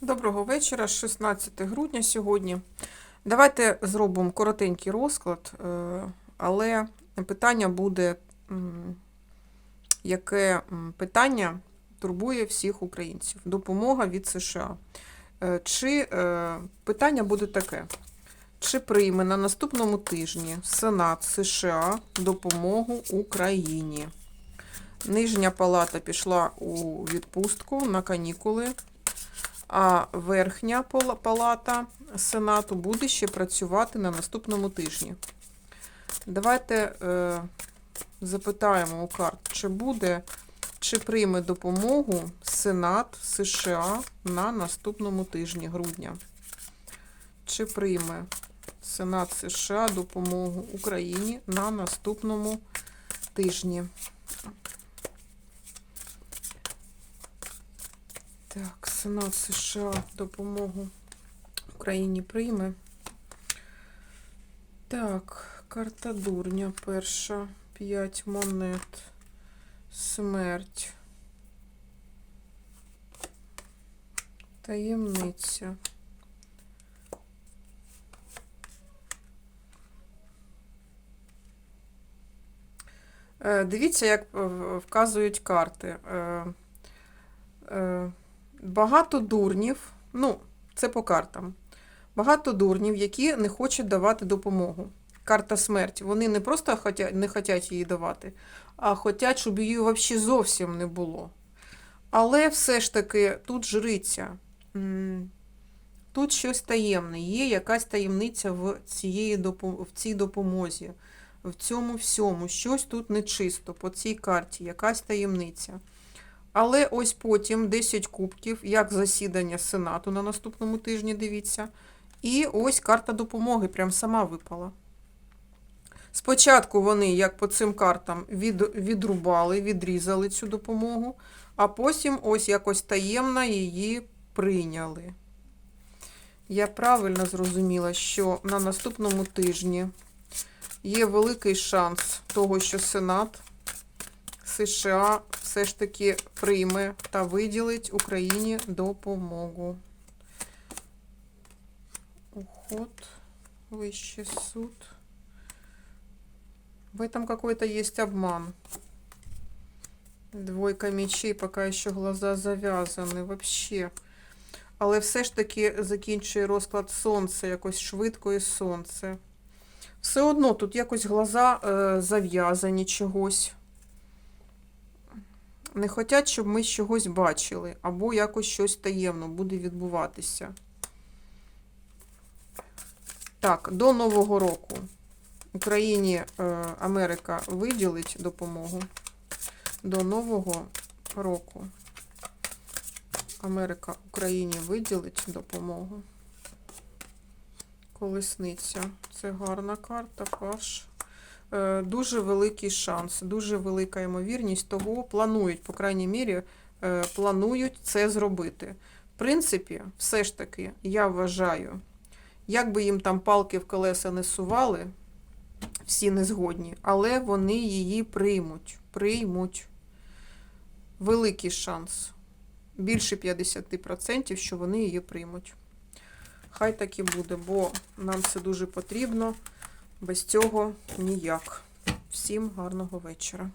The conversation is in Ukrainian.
Доброго вечора, 16 грудня сьогодні. Давайте зробимо коротенький розклад, е, але питання буде, яке питання турбує всіх українців. Допомога від США. Е, Чи е, питання буде таке? Чи прийме на наступному тижні Сенат США допомогу Україні? Нижня палата пішла у відпустку на канікули а верхня палата Сенату буде ще працювати на наступному тижні. Давайте е, запитаємо у карт, чи буде, чи прийме допомогу Сенат США на наступному тижні грудня. Чи прийме Сенат США допомогу Україні на наступному тижні? Так, Сенат США допомогу Україні прийме. Так, карта дурня перша. П'ять монет. Смерть. Таємниця. Е, Дивіться, як е, вказують карти. Багато дурнів, ну, це по картам. Багато дурнів, які не хочуть давати допомогу. Карта смерті. Вони не просто хотя- не хочуть її давати, а хочуть, щоб її взагалі зовсім не було. Але все ж таки тут жриця. Тут щось таємне. Є якась таємниця в, цієї, в цій допомозі, в цьому всьому. Щось тут нечисто по цій карті, якась таємниця. Але ось потім 10 кубків, як засідання Сенату на наступному тижні, дивіться. І ось карта допомоги прям сама випала. Спочатку вони, як по цим картам, від, відрубали, відрізали цю допомогу, а потім ось якось таємно її прийняли. Я правильно зрозуміла, що на наступному тижні є великий шанс того, що Сенат США все ж таки прийме та виділить Україні допомогу. Уход, вищий суд. В этом какой-то есть обман. Двойка мечей, пока еще глаза зав'язані. Вообще. Але все ж таки закінчує розклад сонце, якось швидко і сонце. Все одно тут якось глаза е, зав'язані чогось не хочуть, щоб ми чогось бачили, або якось щось таємно буде відбуватися. Так, до Нового року Україні е, Америка виділить допомогу. До Нового року Америка Україні виділить допомогу. Колесниця. Це гарна карта, паш. Е, дуже великий шанс, дуже велика ймовірність того, планують, по крайній мірі, е, планують це зробити. В принципі, все ж таки, я вважаю, як би їм там палки в колеса не сували, всі не згодні, але вони її приймуть. Приймуть. Великий шанс. Більше 50%, що вони її приймуть. Хай так і буде, бо нам це дуже потрібно. Без цього ніяк. Всім гарного вечора.